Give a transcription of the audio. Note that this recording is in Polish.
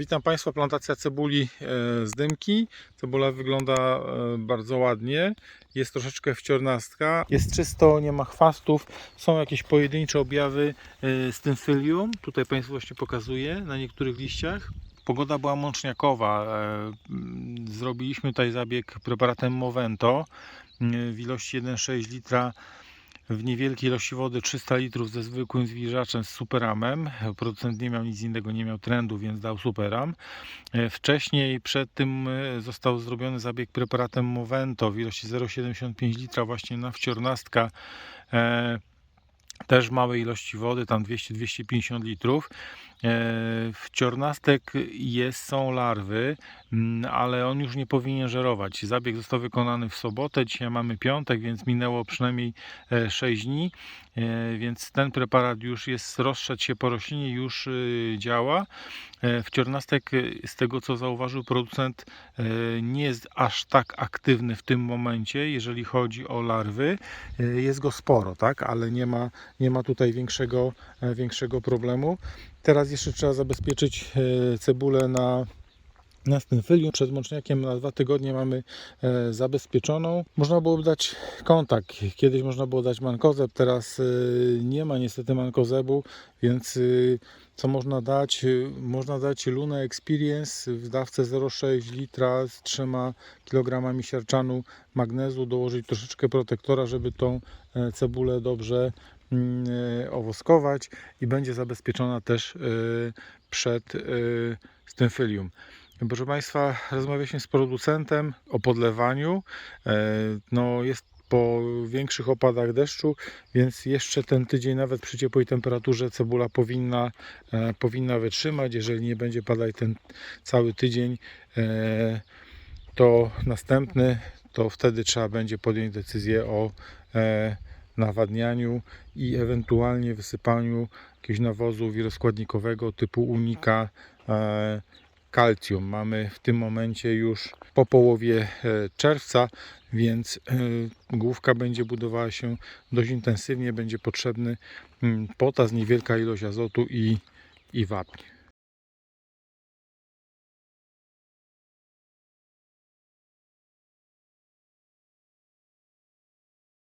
Witam Państwa, plantacja cebuli e, z dymki. Cebula wygląda e, bardzo ładnie. Jest troszeczkę wciornastka. Jest czysto, nie ma chwastów. Są jakieś pojedyncze objawy e, stymfylium. Tutaj Państwu właśnie pokazuję na niektórych liściach. Pogoda była mączniakowa. Zrobiliśmy tutaj zabieg preparatem Movento w ilości 1,6 litra w niewielkiej ilości wody 300 litrów ze zwykłym zwilżaczem z superamem. Producent nie miał nic innego, nie miał trendu, więc dał superam. E, Wcześniej przed tym e, został zrobiony zabieg preparatem Movento w ilości 0,75 litra właśnie na wciornastka. E, też małej ilości wody, tam 200-250 litrów. E, Wciornastek jest, są larwy, mm, ale on już nie powinien żerować. Zabieg został wykonany w sobotę, dzisiaj mamy piątek, więc minęło przynajmniej e, 6 dni, e, więc ten preparat już jest, rozszedł się po roślinie, już y, działa. E, Wciornastek, y, z tego co zauważył producent, e, nie jest aż tak aktywny w tym momencie, jeżeli chodzi o larwy. E, Jest go sporo, tak, ale nie ma, nie ma tutaj większego, e, większego problemu. Teraz jeszcze trzeba zabezpieczyć e, cebulę na na stymfylium. Przed mączniakiem na dwa tygodnie mamy e, zabezpieczoną. Można było dać kontakt. Kiedyś można było dać mankozeb, teraz e, nie ma niestety mankozebu, więc e, co można dać? Można dać Luna Experience w dawce 0,6 litra z 3 kg siarczanu magnezu, dołożyć troszeczkę protektora, żeby tą cebulę dobrze mm, owoskować i będzie zabezpieczona też przed stymfylium. Proszę Państwa, rozmawialiśmy z producentem o podlewaniu. E, No, jest po większych opadach deszczu, więc jeszcze ten tydzień, nawet przy ciepłej temperaturze, cebula powinna, e, powinna wytrzymać. Jeżeli nie będzie padać ten cały tydzień, e, to następny, to wtedy trzeba będzie podjąć decyzję o nawadnianiu i ewentualnie wysypaniu jakiegoś nawozu wiroskładnikowego typu unika kalcium. Mamy w tym momencie już po połowie e, czerwca, więc e, główka będzie budowała się dość intensywnie. Będzie potrzebny mm, potas, niewielka ilość azotu i, i wapń.